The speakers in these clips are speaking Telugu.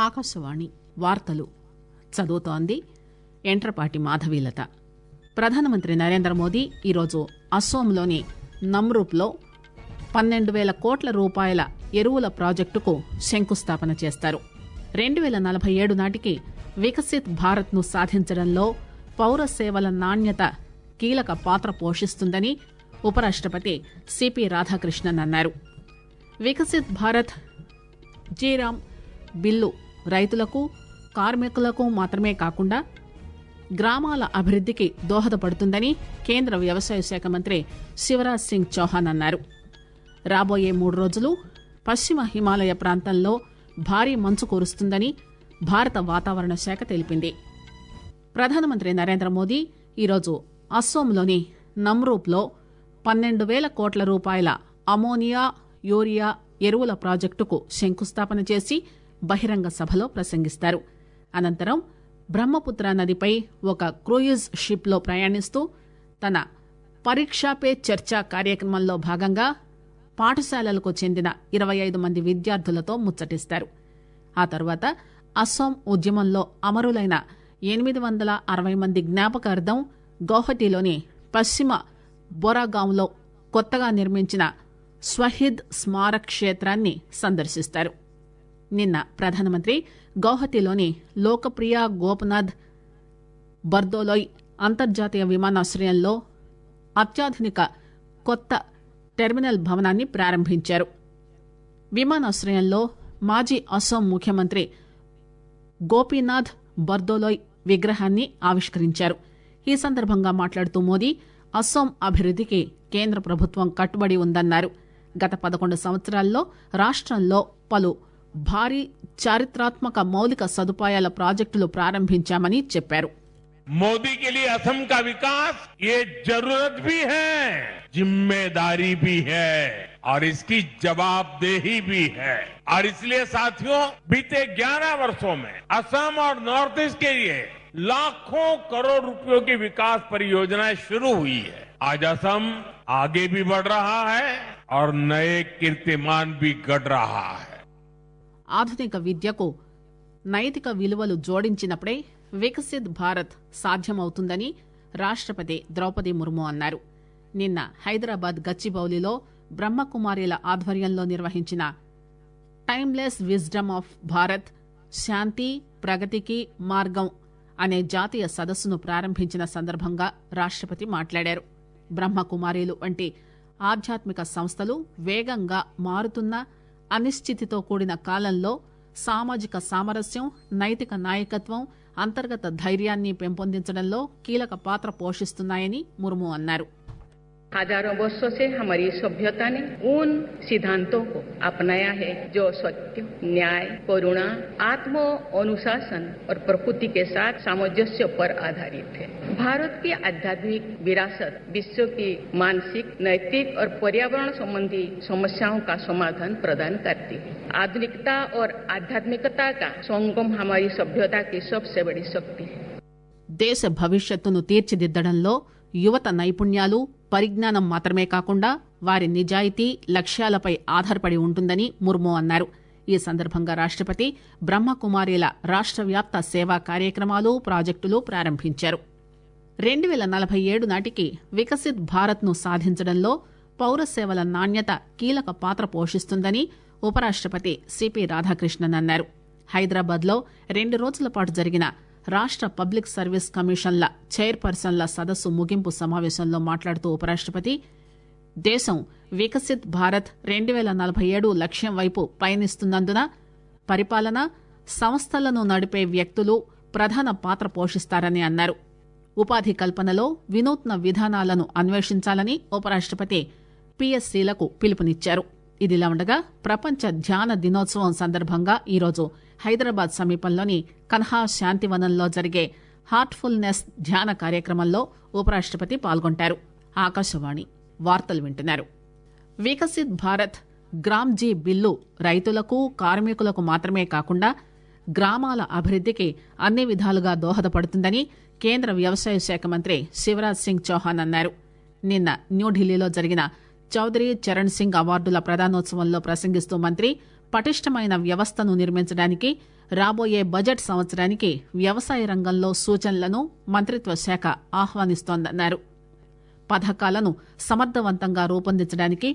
ఆకాశవాణి వార్తలు. చదువుతోంది ఎంట్రపాటి మాధవీలత. ప్రధానమంత్రి నరేంద్ర మోదీ ఈరోజు అస్సోంలోని నమ్రూప్లో పన్నెండు వేల కోట్ల రూపాయల ఎరువుల ప్రాజెక్టుకు శంకుస్థాపన చేస్తారు. రెండు వేల నలభై ఏడు నాటికి వికసిత్ భారత్ను సాధించడంలో పౌర సేవల నాణ్యత కీలక పాత్ర పోషిస్తుందని ఉపరాష్టపతి సిపి రాధాకృష్ణన్ అన్నారు. వికసిత్ భారత్ జీరామ్ బిల్లు రైతులకు కార్మికులకు మాత్రమే కాకుండా గ్రామాల అభివృద్ధికి దోహదపడుతుందని కేంద్ర వ్యవసాయ శాఖ మంత్రి శివరాజ్ సింగ్ చౌహాన్ అన్నారు. రాబోయే మూడు రోజులు పశ్చిమ హిమాలయ ప్రాంతంలో భారీ మంచు కురుస్తుందని భారత వాతావరణ శాఖ తెలిపింది. ప్రధానమంత్రి నరేంద్ర మోదీ ఈరోజు అస్సోంలోని నమ్రూప్లో పన్నెండు వేల కోట్ల రూపాయల అమోనియా యూరియా ఎరువుల ప్రాజెక్టుకు శంకుస్థాపన చేసి బహిరంగ సభలో ప్రసంగిస్తారు. అనంతరం బ్రహ్మపుత్ర నదిపై ఒక క్రూయిజ్ షిప్లో ప్రయాణిస్తూ తన పరీక్షా పే చర్చ కార్యక్రమంలో భాగంగా పాఠశాలలకు చెందిన ఇరవై ఐదు మంది విద్యార్థులతో ముచ్చటిస్తారు. ఆ తర్వాత అస్సాం ఉద్యమంలో అమరులైన ఎనిమిది వందల అరవై మంది జ్ఞాపకార్థం గౌహటిలోని పశ్చిమ బొరాగాంలో కొత్తగా నిర్మించిన స్వహిద్ స్మారక క్షేత్రాన్ని సందర్శిస్తారు. నిన్న ప్రధానమంత్రి గౌహతిలోని లోకప్రియ గోపనాథ్ బర్దోలోయ్ అంతర్జాతీయ విమానాశ్రయంలో అత్యాధునిక కొత్త టెర్మినల్ భవనాన్ని ప్రారంభించారు. విమానాశ్రయంలో మాజీ అసోం ముఖ్యమంత్రి గోపీనాథ్ బర్దోలోయ్ విగ్రహాన్ని ఆవిష్కరించారు. ఈ సందర్భంగా మాట్లాడుతూ మోదీ అస్సోం అభివృద్ధికి కేంద్ర ప్రభుత్వం కట్టుబడి ఉందన్నారు. గత పదకొండు సంవత్సరాల్లో రాష్టంలో పలు భారీ చారిత్రాత్మక మౌలిక సదుపాయాల ప్రాజెక్టులు ప్రారంభించామని చెప్పారు मोदी के लिए असम का विकास ये जरूरत भी है जिम्मेदारी भी है और इसकी जवाबदेही भी है और इसलिए साथियों बीते 11 वर्षों में असम और नॉर्थ ईस्ट के लिए लाखों करोड़ रुपयों की विकास परियोजनाएं शुरू हुई है आज असम आगे भी बढ़ रहा है और नए कीर्तिमान भी गढ़ रहा है ఆధునిక విద్యకు నైతిక విలువలు జోడించినప్పుడే వికసిత్ భారత్ సాధ్యమవుతుందని రాష్టపతి ద్రౌపది ముర్ము అన్నారు. నిన్న హైదరాబాద్ గచ్చిబౌలిలో బ్రహ్మకుమారిల ఆధ్వర్యంలో నిర్వహించిన టైమ్లెస్ విజ్డమ్ ఆఫ్ భారత్ శాంతి ప్రగతికి మార్గం అనే జాతీయ సదస్సును ప్రారంభించిన సందర్భంగా రాష్టపతి మాట్లాడారు. బ్రహ్మకుమారీలు వంటి ఆధ్యాత్మిక సంస్థలు వేగంగా మారుతున్న అనిశ్చితితో కూడిన కాలంలో సామాజిక సామరస్యం నైతిక నాయకత్వం అంతర్గత ధైర్యాన్ని పెంపొందించడంలో కీలక పాత్ర పోషిస్తున్నాయని ముర్ము అన్నారు. हजारों वर्षों से हमारी सभ्यता ने उन सिद्धांतों को अपनाया है जो सत्य न्याय करुणा आत्म अनुशासन और प्रकृति के साथ सामंजस्य पर आधारित है भारत की आध्यात्मिक विरासत विश्व की मानसिक नैतिक और पर्यावरण संबंधी समस्याओं का समाधान प्रदान करती है आधुनिकता और आध्यात्मिकता का संगम हमारी सभ्यता की सबसे बड़ी शक्ति है దేశ భవిష్యత్తును తీర్చిదిద్దడంలో యువత నైపుణ్యాలు పరిజ్ఞానం మాత్రమే కాకుండా వారి నిజాయితీ లక్ష్యాలపై ఆధారపడి ఉంటుందని ముర్ము అన్నారు. ఈ సందర్భంగా రాష్టపతి బ్రహ్మకుమారిల రాష్ట వ్యాప్త సేవా కార్యక్రమాలు ప్రాజెక్టులు ప్రారంభించారు. రెండు వేల నలభై ఏడు నాటికి వికసిత్ భారత్ను సాధించడంలో పౌర సేవల నాణ్యత కీలక పాత్ర పోషిస్తుందని ఉపరాష్టపతి సిపి రాధాకృష్ణన్ అన్నారు. హైదరాబాద్లో రెండు రోజుల పాటు జరిగిన రాష్ట పబ్లిక్ సర్వీస్ కమిషన్ల చైర్పర్సన్ల సదస్సు ముగింపు సమావేశంలో మాట్లాడుతూ ఉపరాష్టపతి దేశం వికసిత్ భారత్ రెండు వేల నలభై ఏడు లక్ష్యం వైపు పయనిస్తున్నందున పరిపాలన సంస్థలను నడిపే వ్యక్తులు ప్రధాన పాత్ర పోషిస్తారని అన్నారు. ఉపాధి కల్పనలో వినూత్న విధానాలను అన్వేషించాలని ఉపరాష్టపతి పిఎస్సీలకు పిలుపునిచ్చారు. ఇదిలా ఉండగా ప్రపంచ ధ్యాన దినోత్సవం సందర్భంగా ఈరోజు హైదరాబాద్ సమీపంలోని కన్హా శాంతివనంలో జరిగే హార్ట్ఫుల్నెస్ ధ్యాన కార్యక్రమంలో ఉపరాష్టపతి పాల్గొంటారు. ఆకాశవాణి వార్తలు వింటున్నారు. వికసిత్ భారత్ గ్రామ్ జీ బిల్లు రైతులకు కార్మికులకు మాత్రమే కాకుండా గ్రామాల అభివృద్దికి అన్ని విధాలుగా దోహదపడుతుందని కేంద్ర వ్యవసాయ శాఖ మంత్రి శివరాజ్ సింగ్ చౌహాన్ అన్నారు. నిన్న న్యూఢిల్లీలో జరిగిన చౌదరి చరణ్ సింగ్ అవార్డుల ప్రదానోత్సవంలో ప్రసంగిస్తూ మంత్రి పటిష్టమైన వ్యవస్థను నిర్మించడానికి రాబోయే బడ్జెట్ సంవత్సరానికి వ్యవసాయ రంగంలో సూచనలను మంత్రిత్వ శాఖ ఆహ్వానిస్తోందన్నారు. పథకాలను సమర్థవంతంగా రూపొందించడానికి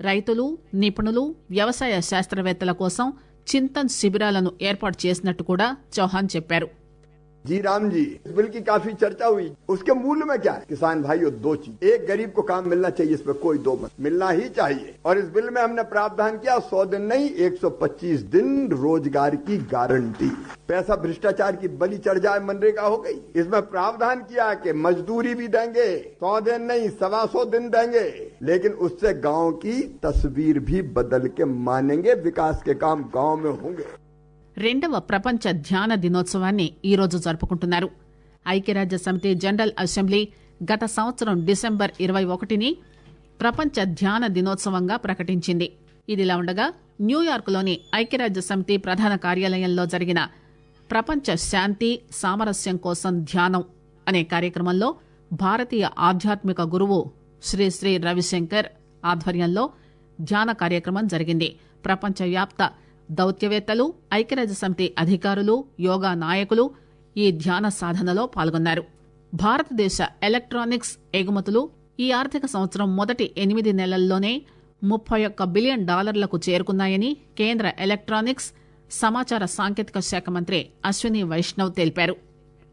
రైతులు నిపుణులు వ్యవసాయ శాస్త్రవేత్తల కోసం చింతన్ శిబిరాలను ఏర్పాటు చేసినట్టు కూడా చౌహాన్ చెప్పారు. जी राम जी, इस बिल की काफ़ी चर्चा हुई। उसके मूल में क्या है? किसान भाइयों, दो चीज़। एक, गरीब को काम मिलना चाहिए इसमें कोई दो मत। मिलना ही चाहिए। और इस बिल में हमने प्रावधान किया, सौ दिन नहीं 125 दिन रोज़गार की गारंटी। पैसा भ्रष्टाचार की बलि चढ़ जाए, मनरेगा हो गई। इसमें प्रावधान किया कि मजदूरी भी देंगे, सौ दिन नहीं, सवा सौ दिन देंगे। लेकिन उससे गाँव की तस्वीर भी बदल के मानेंगे, विकास के काम गाँव में होंगे। రెండవ ప్రపంచ ధ్యాన దినోత్సవాన్ని ఈరోజు జరుపుకుంటున్నారు. ఐక్యరాజ్య సమితి జనరల్ అసెంబ్లీ గత సంవత్సరం డిసెంబర్ ఇరవై ఒకటిని ప్రపంచ ధ్యాన దినోత్సవంగా ప్రకటించింది. ఇదిలా ఉండగా న్యూయార్క్లోని ఐక్యరాజ్య సమితి ప్రధాన కార్యాలయంలో జరిగిన ప్రపంచ శాంతి సామరస్యం కోసం ధ్యానం అనే కార్యక్రమంలో భారతీయ ఆధ్యాత్మిక గురువు శ్రీ శ్రీ రవిశంకర్ ఆధ్వర్యంలో ధ్యాన కార్యక్రమం జరిగింది. ప్రపంచవ్యాప్త దౌత్యవేత్తలు ఐక్యరాజ్యసమితి అధికారులు యోగా నాయకులు ఈ ధ్యాన సాధనలో పాల్గొన్నారు. భారతదేశ ఎలక్ట్రానిక్స్ ఎగుమతులు ఈ ఆర్థిక సంవత్సరం మొదటి ఎనిమిది నెలల్లోనే ముప్పై ఒక్క బిలియన్ డాలర్లకు చేరుకున్నాయని కేంద్ర ఎలక్ట్రానిక్స్ సమాచార సాంకేతిక శాఖ మంత్రి అశ్విని వైష్ణవ్ తెలిపారు.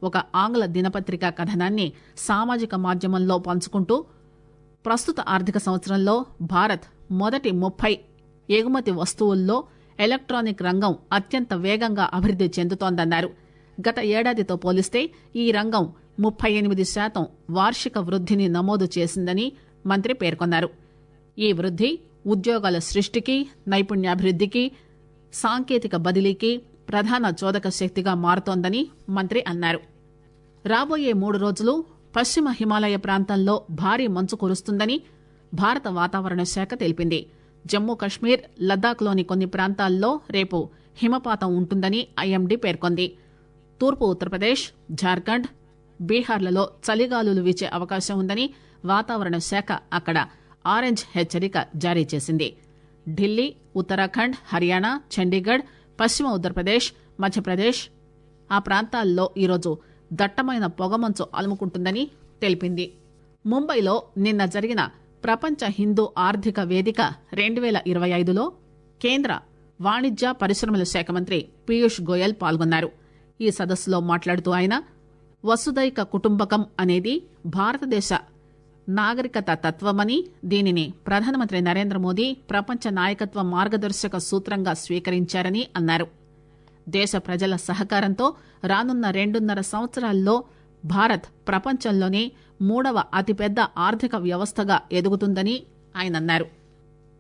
ఒక ఆంగ్ల దినపత్రిక కథనాన్ని సామాజిక మాధ్యమంలో పంచుకుంటూ ప్రస్తుత ఆర్థిక సంవత్సరంలో భారత్ మొదటి ముప్పై ఎగుమతి వస్తువుల్లో ఎలక్ట్రానిక్ రంగం అత్యంత వేగంగా అభివృద్ది చెందుతోందన్నారు. గత ఏడాదితో పోలిస్తే ఈ రంగం ముప్పై ఎనిమిది శాతం వార్షిక వృద్ధిని నమోదు చేసిందని మంత్రి పేర్కొన్నారు. ఈ వృద్ధి ఉద్యోగాల సృష్టికి నైపుణ్యాభివృద్ధికి సాంకేతిక బదిలీకి ప్రధాన చోదక శక్తిగా మారుతోందని మంత్రి అన్నారు. రాబోయే మూడు రోజులు పశ్చిమ హిమాలయ ప్రాంతంలో భారీ మంచు కురుస్తుందని భారత వాతావరణ శాఖ తెలిపింది. జమ్మూ కశ్మీర్ లద్దాఖ్లోని కొన్ని ప్రాంతాల్లో రేపు హిమపాతం ఉంటుందని ఐఎండీ పేర్కొంది. తూర్పు ఉత్తరప్రదేశ్ జార్ఖండ్ బీహార్లలో చలిగాలులు వీచే అవకాశం ఉందని వాతావరణ శాఖ అక్కడ ఆరెంజ్ హెచ్చరిక జారీ చేసింది. ఢిల్లీ ఉత్తరాఖండ్ హర్యానా చండీగఢ్ పశ్చిమ ఉత్తరప్రదేశ్ మధ్యప్రదేశ్ ఆ ప్రాంతాల్లో ఈరోజు దట్టమైన పొగమంచు అలుముకుంటుందని తెలిపింది. ముంబైలో నిన్న జరిగిన ప్రపంచ హిందూ ఆర్థిక వేదిక రెండు వేల ఇరవై ఐదులో కేంద్ర వాణిజ్య పరిశ్రమల శాఖ మంత్రి పీయూష్ గోయల్ పాల్గొన్నారు. ఈ సదస్సులో మాట్లాడుతూ ఆయన వసుదైక కుటుంబకం అనేది భారతదేశ నాగరికత తత్వమని దీనిని ప్రధానమంత్రి నరేంద్ర మోదీ ప్రపంచ నాయకత్వ మార్గదర్శక సూత్రంగా స్వీకరించారని అన్నారు. దేశ ప్రజల సహకారంతో రానున్న రెండున్నర సంవత్సరాల్లో భారత్ ప్రపంచంలోనే మూడవ అతిపెద్ద ఆర్థిక వ్యవస్థగా ఎదుగుతుందని ఆయన అన్నారు.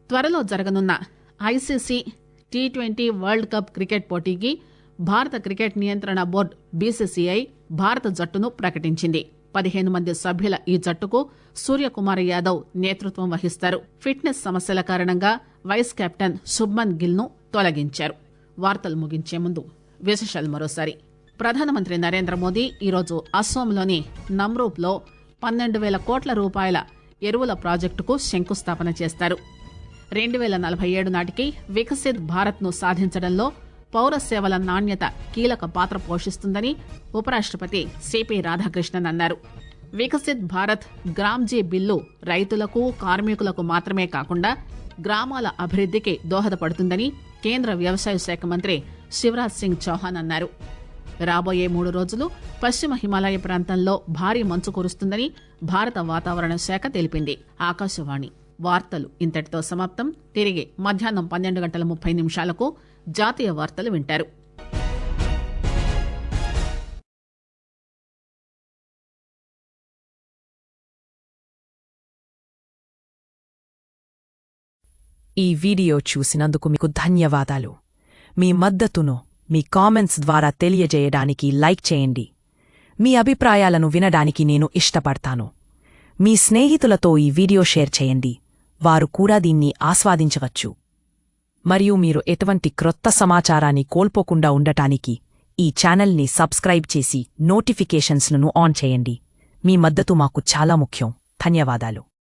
త్వరలో జరగనున్న ICC T twenty world cup cricket పోటీకి భారత క్రికెట్ నియంత్రణ బోర్డు బీసీసీఐ భారత జట్టును ప్రకటించింది. పదిహేను మంది సభ్యుల ఈ జట్టుకు సూర్యకుమార్ యాదవ్ నేతృత్వం వహిస్తారు. ఫిట్నెస్ సమస్యల కారణంగా వైస్ కెప్టెన్ శుభ్మన్ గిల్ను తొలగించారు. వార్తలు ముగించే ముందు విశేషాలు మరోసారి. ప్రధానమంత్రి నరేంద్ర మోదీ ఈరోజు అస్సోంలోని నమ్రూప్లో పన్నెండు వేల కోట్ల రూపాయల ఎరువుల ప్రాజెక్టుకు శంకుస్థాపన చేస్తారు. రెండు వేల నలభై ఏడు నాటికి వికసిత్ భారత్ను సాధించడంలో పౌర సేవల నాణ్యత కీలక పాత్ర పోషిస్తుందని ఉపరాష్టపతి సిపి రాధాకృష్ణన్ అన్నారు. వికసిత్ భారత్ గ్రామ్జీ బిల్లు రైతులకు కార్మికులకు మాత్రమే కాకుండా గ్రామాల అభివృద్ధికి దోహదపడుతుందని కేంద్ర వ్యవసాయ శాఖ మంత్రి శివరాజ్ సింగ్ చౌహాన్ అన్నారు. రాబోయే మూడు రోజులు పశ్చిమ హిమాలయ ప్రాంతంలో భారీ మంచు కురుస్తుందని భారత వాతావరణ శాఖ తెలిపింది. ఆకాశవాణి వార్తలు ఇంతటితో సమాప్తం. తిరిగి మధ్యాహ్నం పన్నెండు గంటల ముప్పై నిమిషాలకు జాతీయ వార్తలు వింటారు. ఈ వీడియో చూసినందుకు మీకు ధన్యవాదాలు. మీ మద్దతును మీ కామెంట్స్ ద్వారా తెలియజేయడానికి లైక్ చేయండి. మీ అభిప్రాయాలను వినడానికి నేను ఇష్టపడతాను. మీ స్నేహితులతో ఈ వీడియో షేర్ చేయండి. వారు కూడా దీన్ని ఆస్వాదించవచ్చు. మరియు మీరు ఎటువంటి క్రొత్త సమాచారాన్ని కోల్పోకుండా ఉండటానికి ఈ ఛానల్ని సబ్స్క్రైబ్ చేసి నోటిఫికేషన్స్లను ఆన్ చేయండి. మీ మద్దతు మాకు చాలా ముఖ్యం. ధన్యవాదాలు.